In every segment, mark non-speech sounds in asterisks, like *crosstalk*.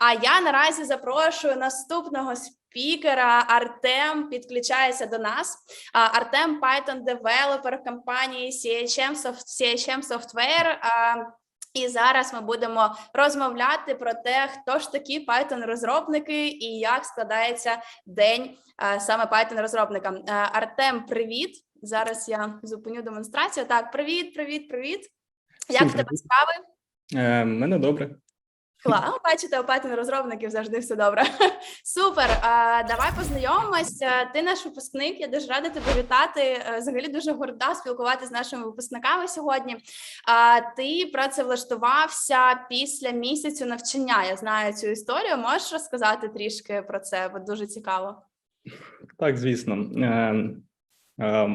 А я наразі запрошую наступного спікера. Артем підключається до нас. Артем Python девелопер компанії CHM, CHM Software. І зараз ми будемо розмовляти про те, хто ж такі Python розробники і як складається день саме Python розробникам. Артем, привіт! Зараз я зупиню демонстрацію. Так, привіт, привіт, привіт. Як в тебе справи? Е, мене добре. Клас, бачите, у Python розробників завжди все добре. *laughs* Супер. А, давай познайомимось. Е, Ти наш випускник. Я дуже рада тебе вітати. Е, Взагалі дуже горда спілкуватися з нашими випускниками сьогодні. А, ти працевлаштувався після місяцю навчання. Я знаю цю історію. Можеш розказати трішки про це? Бо дуже цікаво. Так, звісно. Е,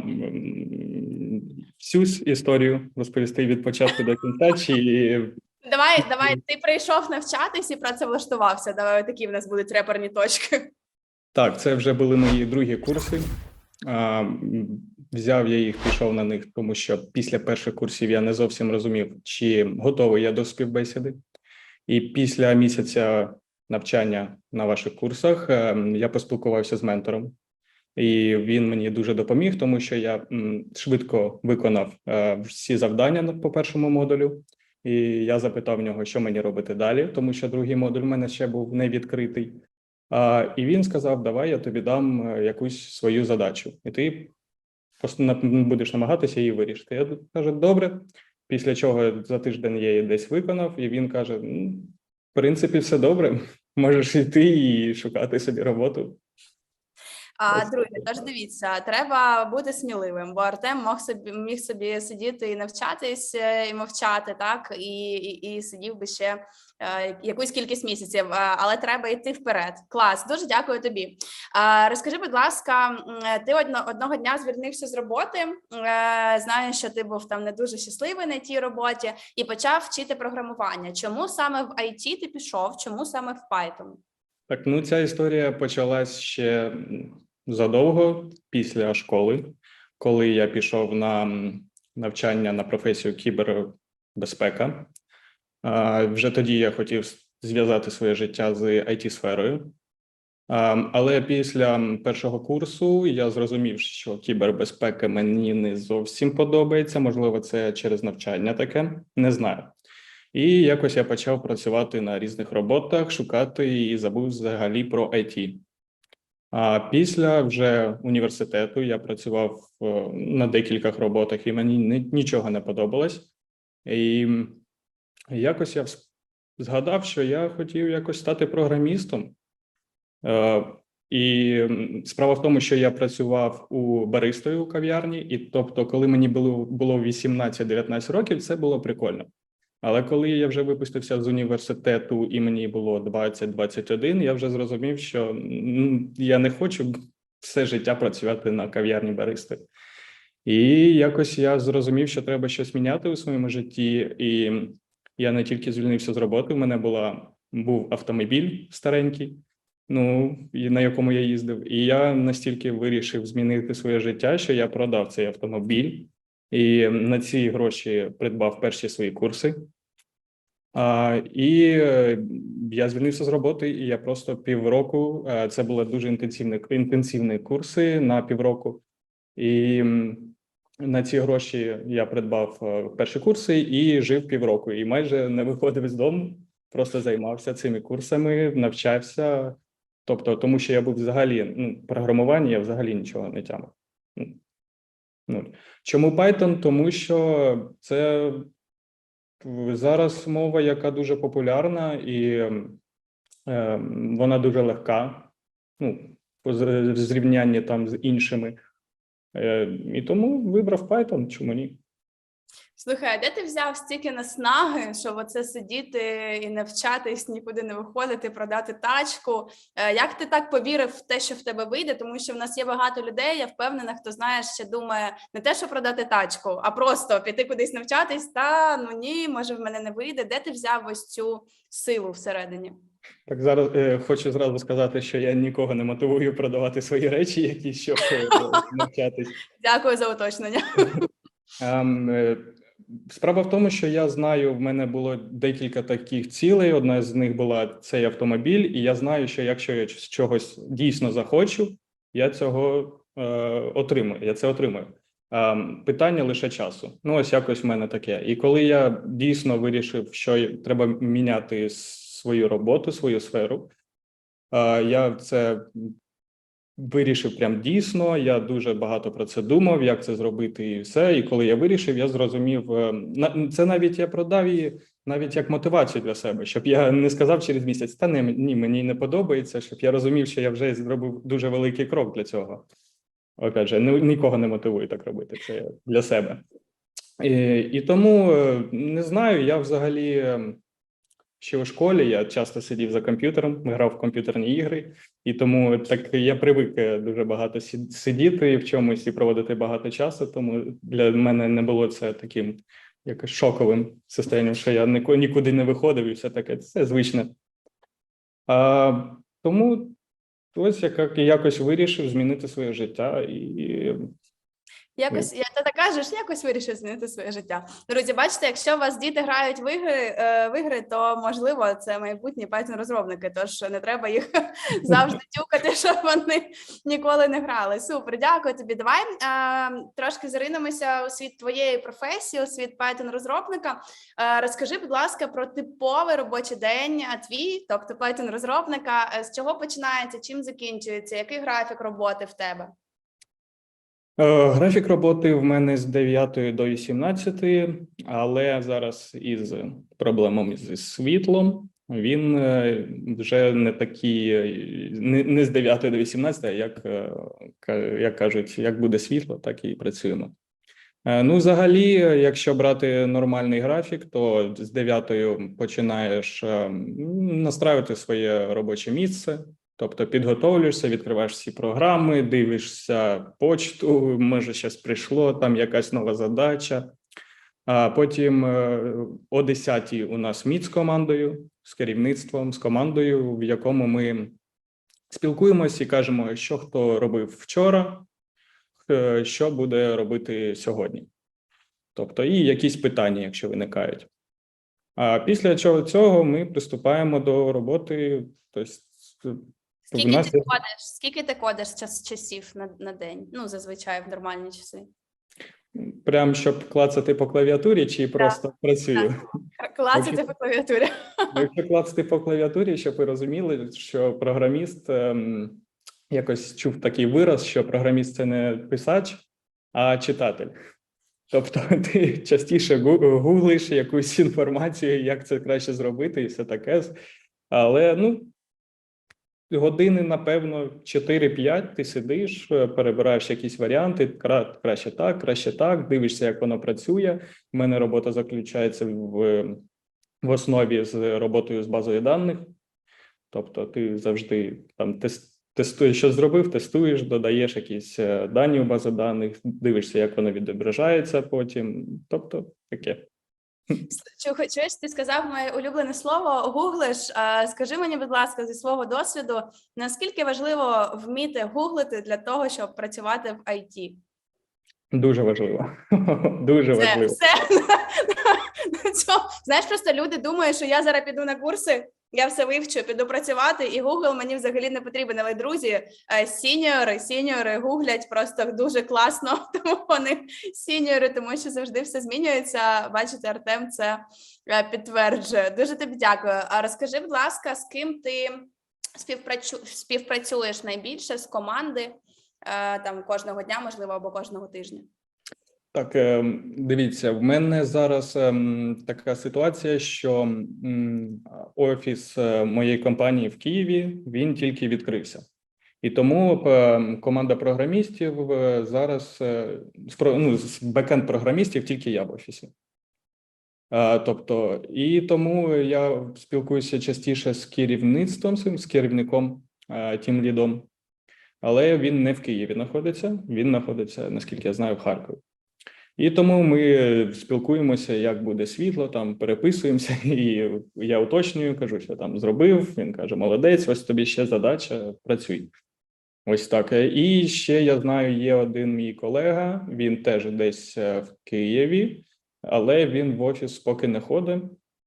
всю історію розповісти від початку до кінця, чи Давай, давай. Ти прийшов навчатись і працевлаштувався. Давай такі в нас будуть реперні точки. так, це вже були мої другі курси. А, Взяв я їх, пішов на них, тому що після перших курсів я не зовсім розумів, чи готовий я до співбесіди. І після місяця навчання на ваших курсах е, я поспілкувався з ментором, і він мені дуже допоміг, тому що я швидко виконав е, всі завдання по першому модулю. І я запитав в нього, що мені робити далі, тому що другий модуль в мене ще був не відкритий. А, і він сказав: Давай я тобі дам е, якусь свою задачу, і ти просто будеш намагатися її вирішити. Я кажу, добре. Після чого за тиждень я її десь виконав, і він каже: в принципі, все добре. *laughs* Можеш йти і шукати собі роботу. А друзі, тож дивіться, треба бути сміливим, бо Артем мог собі міг собі сидіти і навчатись е, і мовчати, так і, і, і сидів би ще е, якусь кількість місяців, е, але треба йти вперед. Клас, дуже дякую тобі. А, розкажи, будь ласка, е, ти одно, одного дня звільнився з роботи. е, Знаю, що ти був там не дуже щасливий на тій роботі і почав вчити програмування. Чому саме в IT ти пішов? Чому саме в Python? Так, ну ця історія почалась ще задовго після школи, коли я пішов на навчання на професію кібербезпека. Вже тоді я хотів зв'язати своє життя з it сферою Але після першого курсу я зрозумів, що кібербезпека мені не зовсім подобається. Можливо, це через навчання таке, не знаю. І якось я почав працювати на різних роботах, шукати і забув взагалі про IT. А після вже університету я працював е, на декількох роботах, і мені нічого не подобалось. І якось я згадав, що я хотів якось стати програмістом. Е, І справа в тому, що я працював у баристою у кав'ярні, і тобто, коли мені було, було 18-19 років, це було прикольно. Але коли я вже випустився з університету і мені було 20-21, я вже зрозумів, що я не хочу все життя працювати на кав'ярні баристи. І якось я зрозумів, що треба щось міняти у своєму житті. І я не тільки звільнився з роботи, в мене була був автомобіль старенький, ну на якому я їздив. І я настільки вирішив змінити своє життя, що я продав цей автомобіль і на ці гроші придбав перші свої курси. І е, я звільнився з роботи, і я просто півроку. е, Це були дуже інтенсивні, інтенсивні курси на півроку. І на ці гроші я придбав е, перші курси і жив півроку. І майже не виходив з дому, просто займався цими курсами, навчався. Тобто, тому що я був взагалі ну, програмування, я взагалі нічого не тямив. Ну, чому Python? Тому що це зараз мова, яка дуже популярна, і е, вона дуже легка. Ну, в зрівнянні там з іншими. Е, і тому вибрав Python, чому ні? Слухай, а де ти взяв стільки наснаги, щоб оце сидіти і навчатись, нікуди не виходити, продати тачку? Е, Як ти так повірив в те, що в тебе вийде? Тому що в нас є багато людей, я впевнена, хто знає, ще думає не те, що продати тачку, а просто піти кудись навчатись. Та ну ні, може в мене не вийде. Де ти взяв ось цю силу всередині? Так зараз е, хочу зразу сказати, що я нікого не мотивую продавати свої речі, якісь щоб е, *laughs* навчатись. Дякую за уточнення. *laughs* Ем, е, Справа в тому, що я знаю, в мене було декілька таких цілей. Одна з них була цей автомобіль, і я знаю, що якщо я чогось дійсно захочу, я цього е, отримую. Я це отримую. Е, питання лише часу. Ну, ось якось в мене таке. І коли я дійсно вирішив, що треба міняти свою роботу, свою сферу, е, я це вирішив прям дійсно. Я дуже багато про це думав, як це зробити, і все. І коли я вирішив, я зрозумів. е, Це навіть я продав її навіть як мотивацію для себе, щоб я не сказав через місяць, та не ні, мені не подобається, щоб я розумів, що я вже зробив дуже великий крок для цього. Опять же, ні- нікого не мотивую так робити. Це для себе. І, і тому е, не знаю, я взагалі е, ще у школі я часто сидів за комп'ютером, грав в комп'ютерні ігри, і тому так я привик е, дуже багато сидіти в чомусь і проводити багато часу. Тому для мене не було це таким якось шоковим состоянням, що я нікуди не виходив, і все таке. Це звичне. А, тому ось я якось вирішив змінити своє життя і Якось я та так кажеш, якось вирішив змінити своє життя. Друзі, бачите, якщо у вас діти грають в ігри, е, в ігри, то можливо це майбутні Python розробники. Тож не треба їх *laughs* завжди *laughs* тюкати, щоб вони ніколи не грали. Супер, дякую тобі. Давай е, трошки заринемося у світ твоєї професії, у світ Python розробника. Е, розкажи, будь ласка, про типовий робочий день а твій, тобто Python розробника. З чого починається, чим закінчується, який графік роботи в тебе? Е, Графік роботи в мене з 9 до 18, але зараз із проблемами зі світлом він е, вже не такий, е, не, з 9 до 18, а як, як кажуть, як буде світло, так і працюємо. Ну, взагалі, якщо брати нормальний графік, то з 9 починаєш е, настраювати своє робоче місце. Тобто підготовлюєшся, відкриваєш всі програми, дивишся почту, може, щось прийшло, там якась нова задача. А потім е, о 10 у нас міт з командою, з керівництвом, з командою, в якому ми спілкуємося і кажемо, що хто робив вчора, що буде робити сьогодні. Тобто, і якісь питання, якщо виникають. А після цього ми приступаємо до роботи. Тобто, Скільки нас ти кодиш? Скільки ти кодиш час часів на, на день? Ну, зазвичай в нормальні часи. Прям щоб клацати по клавіатурі, чи просто працюю? Клацати Окей. по клавіатурі. *laughs* Якщо клацати по клавіатурі, щоб ви розуміли, що програміст ем, якось чув такий вираз, що програміст це не писач, а читатель. Тобто *laughs* ти частіше гуглиш якусь інформацію, як це краще зробити, і все таке. Але ну, години, напевно, 4-5 ти сидиш, е, перебираєш якісь варіанти, кра- краще так, краще так, дивишся, як воно працює. У мене робота заключається в, в основі з роботою з базою даних. Тобто, ти завжди там тес- тестуєш, що зробив, тестуєш, додаєш якісь е, дані у базу даних, дивишся, як воно відображається потім. Тобто, таке. *laughs* Чу- Чуєш, ти сказав моє улюблене слово гуглиш. Скажи мені, будь ласка, зі свого досвіду, наскільки важливо вміти гуглити для того, щоб працювати в IT? Дуже важливо. *laughs* Дуже важливо. все *laughs* на. Знаєш, просто люди думають, що я зараз піду на курси, я все вивчу, піду працювати, і Google мені взагалі не потрібен. Але друзі, е, сіньори, сіньори гуглять просто дуже класно, *laughs* тому вони сіньори, тому що завжди все змінюється. Бачите, Артем це е, підтверджує. Дуже тобі дякую. А розкажи, будь ласка, з ким ти співпрацю... співпрацюєш найбільше з команди е, там кожного дня, можливо, або кожного тижня? Так, ем, дивіться, в мене зараз ем, така ситуація, що офіс е, моєї компанії в Києві він тільки відкрився. І тому е, команда програмістів е, зараз е, ну, з бекенд програмістів тільки я в офісі. Тобто, і тому я спілкуюся частіше з керівництвом, з керівником, тім лідом, але він не в Києві знаходиться, він знаходиться, наскільки я знаю, в Харкові. І тому ми спілкуємося, як буде світло, там переписуємося, *laughs* і я уточнюю, кажу, що там зробив. Він каже: Молодець, ось тобі ще задача, працюй. Ось так. І ще я знаю, є один мій колега, він теж десь е, в Києві. але він в офіс поки не ходить,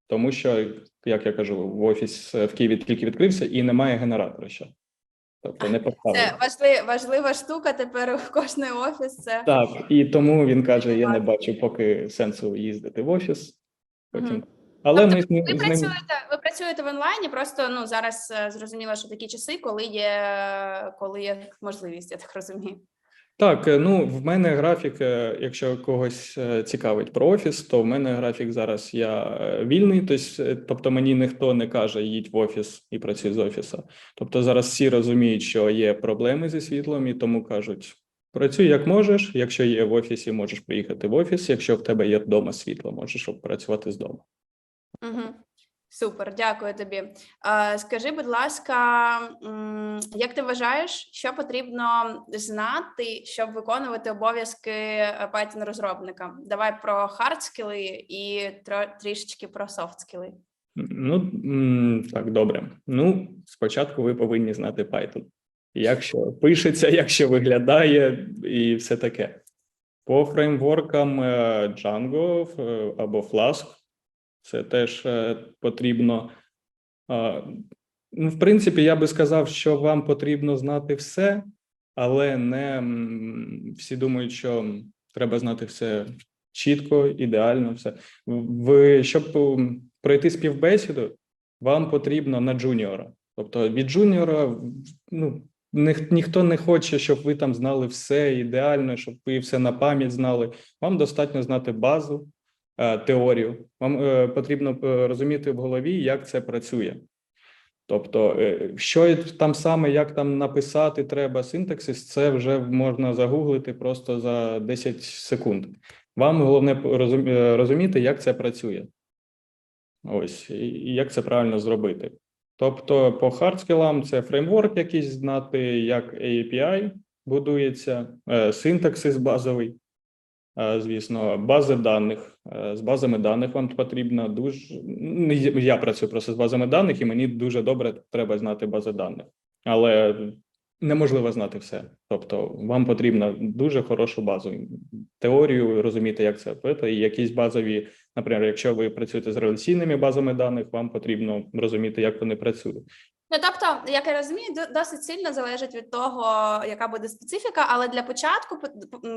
тому що, як я кажу, в офіс е, в Києві тільки відкрився і немає генератора ще. Тобто не поставили. Це важлива, важлива штука. Тепер у кожний офіс. Це Так, і тому він каже: я не бачу поки сенсу їздити в офіс. Потім. угу. Але Тобто ми ви ним працюєте, ви працюєте в онлайні. Просто ну зараз е, зрозуміло, що такі часи, коли є коли є можливість, я так розумію. Так. е, Ну в мене графік. е, Якщо когось е, цікавить про офіс, то в мене графік зараз я вільний. Тобто мені ніхто не каже їдь в офіс і працюй з офіса. Тобто зараз всі розуміють, що є проблеми зі світлом, і тому кажуть. Працюй як можеш. Якщо є в офісі, можеш приїхати в офіс. Якщо в тебе є вдома світло, можеш працювати з дому. Угу. Супер, дякую тобі. Скажи, будь ласка, як ти вважаєш, що потрібно знати, щоб виконувати обов'язки е, Python розробника? Давай про hard скіли і трішечки про soft скіли. Ну так, добре. Ну, спочатку ви повинні знати Python. Як що пишеться, *laughs* як що виглядає, і все таке. По фреймворкам е, Django е, або Flask це теж е, потрібно. Ну, в принципі, я би сказав, що вам потрібно знати все, але не всі думають, що треба знати все чітко, ідеально, все. В, щоб пройти співбесіду, вам потрібно на джуніора. Тобто від джуніора ну, ніх- ніхто не хоче, щоб ви там знали все ідеально, щоб ви все на пам'ять знали. Вам достатньо знати базу, теорію. Вам е, потрібно е, розуміти в голові, як це працює. Тобто, е, що там саме, як там написати треба синтаксис, це вже можна загуглити просто за 10 секунд. Вам головне е, розуміти, як це працює. Ось, і як це правильно зробити. Тобто, по хардскілам це фреймворк якийсь знати, як API будується, е, синтаксис базовий, е, звісно, бази даних. Е, З базами даних вам потрібно дуже. ну, Я працюю просто з базами даних, і мені дуже добре треба знати бази даних. Але неможливо знати все. Тобто, вам потрібно дуже хорошу базу, теорію, розуміти, як це і якісь базові, наприклад, якщо ви працюєте з реляційними базами даних, вам потрібно розуміти, як вони працюють. Ну тобто, як я розумію, досить сильно залежить від того, яка буде специфіка, але для початку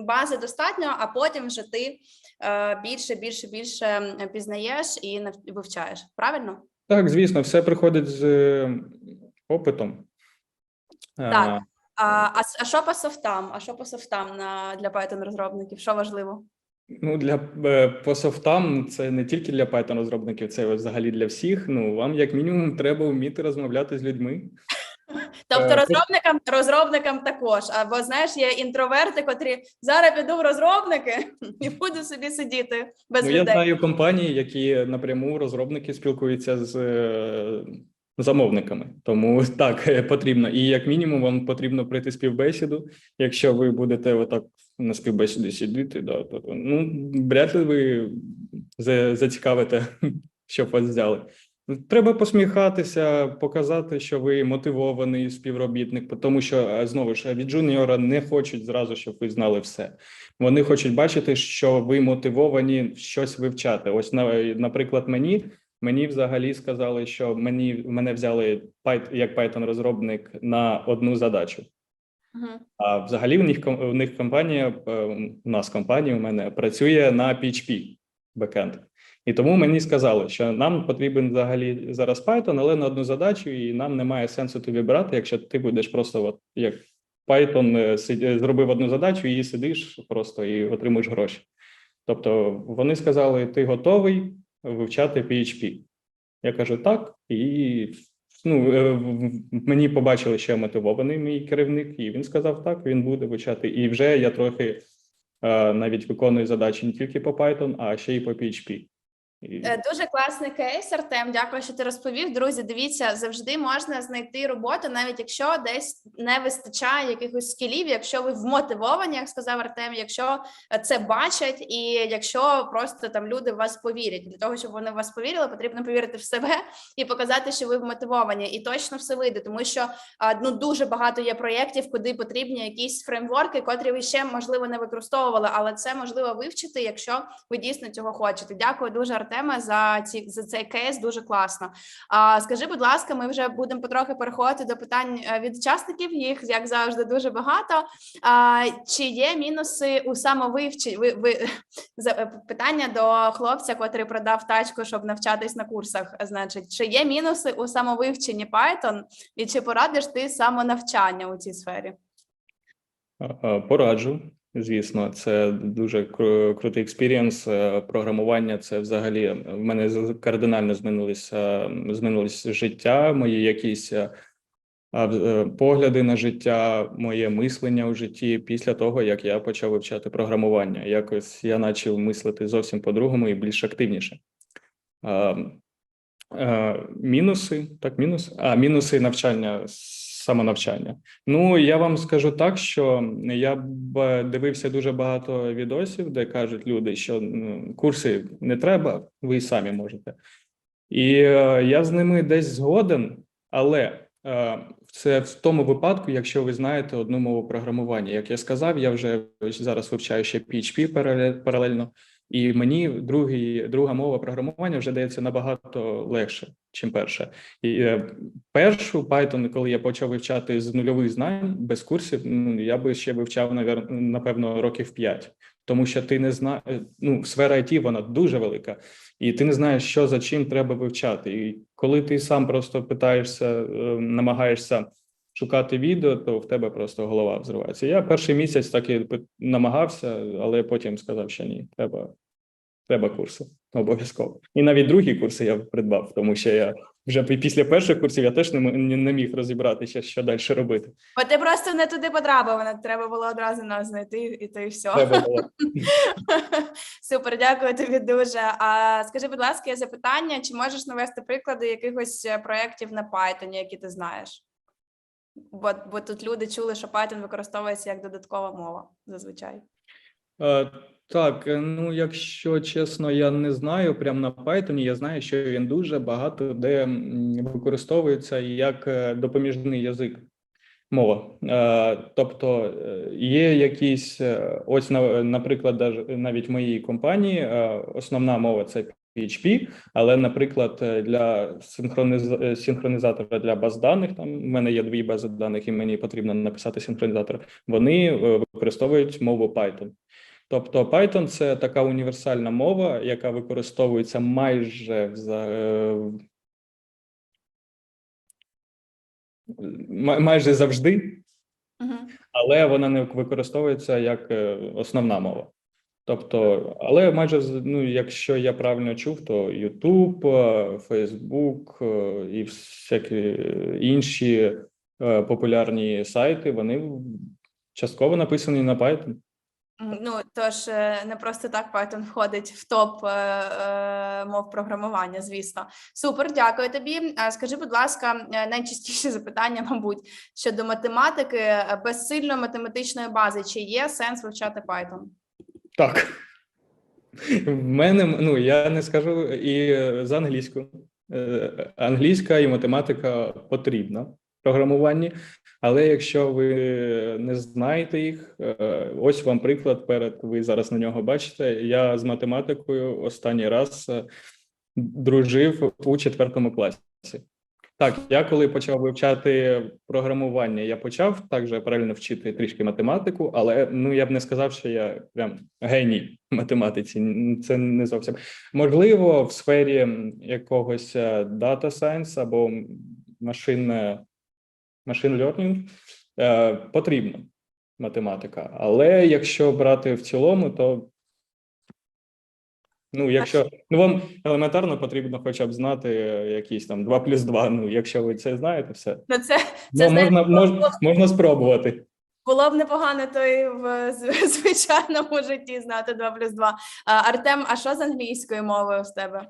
бази достатньо, а потім вже ти е, більше, більше, більше пізнаєш і вивчаєш. Правильно? Так, звісно, все приходить з е, опитом. Так. А, А, а, а що по софтам? А що по софтам на для Python розробників? Що важливо? Ну, для е, по софтам це не тільки для Python розробників, це взагалі для всіх. Ну, вам як мінімум треба вміти розмовляти з людьми. *laughs* Тобто Е, розробникам, розробникам також. Або знаєш, є інтроверти, котрі зараз піду в розробники *laughs* і буду собі сидіти без Ну, я знаю компанії, які напряму розробники спілкуються з е, замовниками. Тому *laughs* так е, потрібно. І як мінімум, вам потрібно пройти співбесіду. Якщо ви будете отак на співбесіді сидіти, да, то ну вряд ли ви зацікавите, *laughs* щоб вас взяли. Треба посміхатися, показати, що ви мотивований співробітник, тому що е, знову ж від джуніора не хочуть зразу, щоб ви знали все. Вони хочуть бачити, що ви мотивовані щось вивчати. Ось наприклад, мені мені взагалі сказали, що мені мене взяли як Python розробник на одну задачу. Мгм. А взагалі в них в них компанія е, у нас компанія у мене працює на PHP бекенд. І тому мені сказали, що нам потрібен взагалі зараз Python, але на одну задачу, і нам немає сенсу тобі брати, якщо ти будеш просто от як Python е, е, зробив одну задачу і сидиш просто і отримуєш гроші. Тобто вони сказали: ти готовий вивчати PHP? Я кажу так, і ну, е, мені побачили, що я мотивований мій керівник, і він сказав так, він буде вивчати. І вже я трохи е, навіть виконую задачі не тільки по Python, а ще й по PHP. Е, Дуже класний кейс, Артем. Дякую, що ти розповів. Друзі, дивіться, завжди можна знайти роботу, навіть якщо десь не вистачає якихось скілів, якщо ви вмотивовані, як сказав Артем, якщо це бачать, і якщо просто там люди в вас повірять. Для того, щоб вони в вас повірили, потрібно повірити в себе і показати, що ви вмотивовані, і точно все вийде, тому що ну дуже багато є проєктів, куди потрібні якісь фреймворки, котрі ви ще можливо не використовували, але це можливо вивчити, якщо ви дійсно цього хочете. Дякую дуже, Артеме, за ці за цей кейс. Дуже класно. А скажи, будь ласка, ми вже будемо потрохи переходити до питань е, від учасників. Їх як завжди дуже багато. А, чи є мінуси у самовивченні? Ви, ви *laughs* е, питання до хлопця, котрий продав тачку, щоб навчатись на курсах. Значить, чи є мінуси у самовивченні Python, і чи порадиш ти самонавчання у цій сфері? Пораджу, звісно, це дуже крутий експірієнс. Е, Програмування це взагалі в мене кардинально змінилося змінилось життя, мої якісь е, е, погляди на життя, моє мислення у житті після того, як я почав вивчати програмування. Якось я почав мислити зовсім по-другому і більш активніше. Е, Мінуси, так, мінус. А, мінуси навчання, самонавчання. Ну, я вам скажу так, що я б дивився дуже багато відосів, де кажуть люди, що курси не треба, ви й самі можете. І е, я з ними десь згоден, але е, це в тому випадку, якщо ви знаєте одну мову програмування. Як я сказав, я вже зараз вивчаю ще PHP парале- паралельно, і мені другий, друга мова програмування вже дається набагато легше, чим перша. І е, першу Python, коли я почав вивчати з нульових знань без курсів, ну я би ще вивчав напевно років 5. Тому що ти не знаєш, ну сфера IT, вона дуже велика, і ти не знаєш, що за чим треба вивчати. І коли ти сам просто питаєшся, е, намагаєшся шукати відео, то в тебе просто голова взривається. Я перший місяць так і намагався, але потім сказав, що ні, треба, треба курси обов'язково. І навіть другі курси я придбав, тому що я вже після перших курсів я теж не, не, не міг розібратися, що далі робити. Бо ти просто не туди потрапив, треба було одразу нас знайти, і то і все. Треба було. *laughs* Супер, дякую тобі дуже. А скажи, будь ласка, є запитання, чи можеш навести приклади якихось е, проєктів на Python, які ти знаєш? Бо, бо тут люди чули, що Python використовується як додаткова мова зазвичай. Е, Так, е, ну якщо чесно, я не знаю прямо на Python, я знаю, що він дуже багато де використовується як е, допоміжний язик. Мова, Е, тобто є якісь, ось наприклад, навіть в моїй компанії основна мова це PHP, але, наприклад, е, для синхрониз... е, синхронізатора для баз даних, там в мене є дві бази даних, і мені потрібно написати синхронізатор. Вони е, використовують мову Python. Тобто Python – це така універсальна мова, яка використовується майже в майже завжди, Угу. але вона не використовується як основна мова. Тобто, але майже ну, якщо я правильно чув, то YouTube, е, Facebook е, і всякі інші е, популярні сайти, вони частково написані на Python. Ну тож не просто так Python входить в топ мов програмування. Звісно, супер, дякую тобі. Скажи, будь ласка, найчастіше запитання, *laughs* мабуть, щодо математики без сильної математичної бази. Чи є сенс вивчати Python? Так. В мене, ну я не скажу і е, за англійську. Е, Англійська і математика потрібна в програмуванні, але якщо ви не знаєте їх, е, ось вам приклад перед ви зараз на нього бачите. Я з математикою останній раз дружив у четвертому класі. Так, я коли почав вивчати програмування, я почав також паралельно вчити трішки математику, але ну я б не сказав, що я прям геній в математиці. Це не зовсім можливо в сфері якогось дата science або машин машин learning е, потрібна математика. Але якщо брати в цілому, то ну, якщо ну вам елементарно потрібно хоча б знати е, якісь там 2 плюс 2, Ну, якщо ви це знаєте, все Ну це, це Ну, можна, було, мож, можна спробувати. було б непогано то і в звичайному житті знати 2 плюс 2. Артем, а що з англійською мовою в тебе?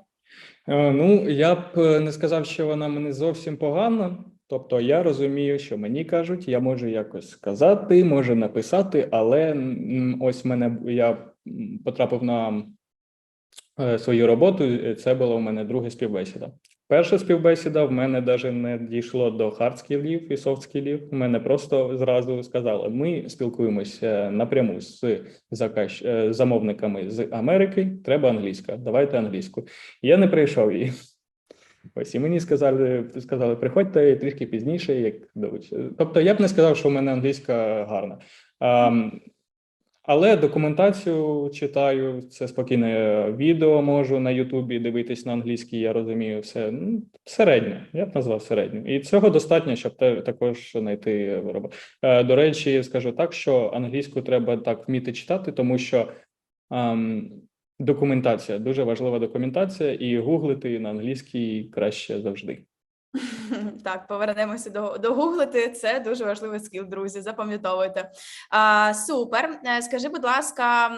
Е, Ну, я б е, не сказав, що вона мене зовсім погана. Тобто я розумію, що мені кажуть, я можу якось сказати, можу написати, але ось мене я потрапив на свою роботу. Це була у мене друга співбесіда. Перша співбесіда в мене навіть не дійшло до хард скілів і софт скілів. У мене просто зразу сказали: ми спілкуємося напряму з заказ... е, замовниками з Америки. Треба англійська. Давайте англійську. Я не прийшов її. Ось і мені сказали, сказали, приходьте трішки пізніше, як доведеться. Тобто, я б не сказав, що в мене англійська гарна. Але документацію читаю, це спокійне відео можу на Ютубі дивитись на англійській, я розумію все. Ну, середньо, я б назвав середньо. І цього достатньо, щоб те, також знайти роботу. Е, До речі, скажу так, що англійську треба так вміти читати, тому що ем, документація дуже важлива документація, і гуглити на англійській краще завжди. *laughs* Так, повернемося до, до гуглити. Це дуже важливий скіл, друзі. Запам'ятовуйте. А, супер. Е, Скажи, будь ласка,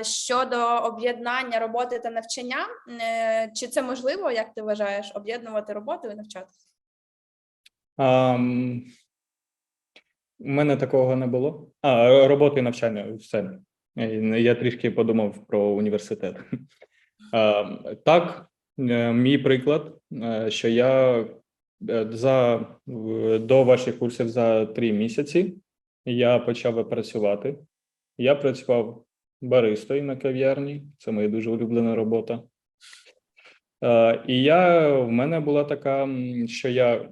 е, щодо об'єднання роботи та навчання, е, чи це можливо, як ти вважаєш, об'єднувати роботу і навчатися? Um, у мене такого не було. А, роботи і навчання, все. Я трішки подумав про університет. *laughs* А, так, мій приклад, що я е, за до ваших курсів за три місяці я почав працювати. Я працював баристою на кав'ярні, це моя дуже улюблена робота. Е, І я в мене була така, що я е,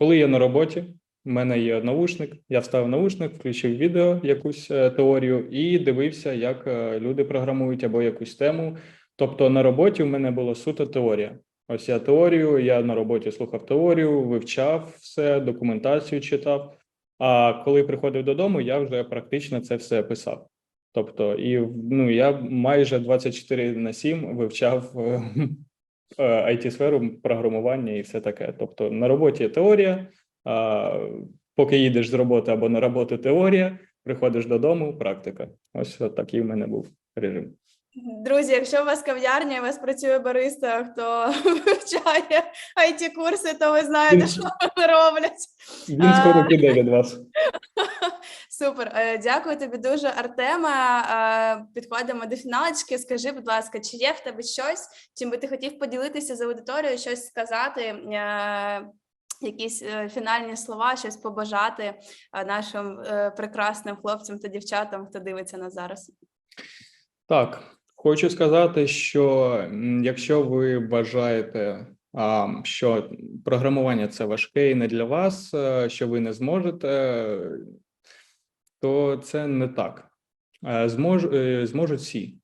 коли я на роботі, в мене є наушник, я вставив наушник, включив відео, якусь е, теорію, і дивився, як е, люди програмують або якусь тему. Тобто на роботі в мене була суто теорія. Ось я теорію, я на роботі слухав теорію, вивчав все, документацію читав. А коли приходив додому, я вже практично це все писав. Тобто, і ну я майже 24 на 7 вивчав it сферу програмування і все таке. Тобто на роботі теорія, а поки їдеш з роботи або на роботу теорія, приходиш додому, практика. Ось такий в мене був режим. Друзі, якщо у вас кав'ярня, і у вас працює бариста, хто *laughs* вивчає it курси, то ви знаєте, Він- що вони роблять. Він скоро піде від вас. *laughs* Супер, Е, дякую тобі дуже, Артема. Е, Підходимо до фіналочки. Скажи, будь ласка, чи є в тебе щось, чим би ти хотів поділитися з аудиторією, щось сказати, е, якісь фінальні слова, щось побажати нашим прекрасним хлопцям та дівчатам, хто дивиться нас зараз? Так, хочу сказати, що якщо ви вважаєте, що програмування це важке і не для вас, е, що ви не зможете, то це не так. Е, е, зможуть всі.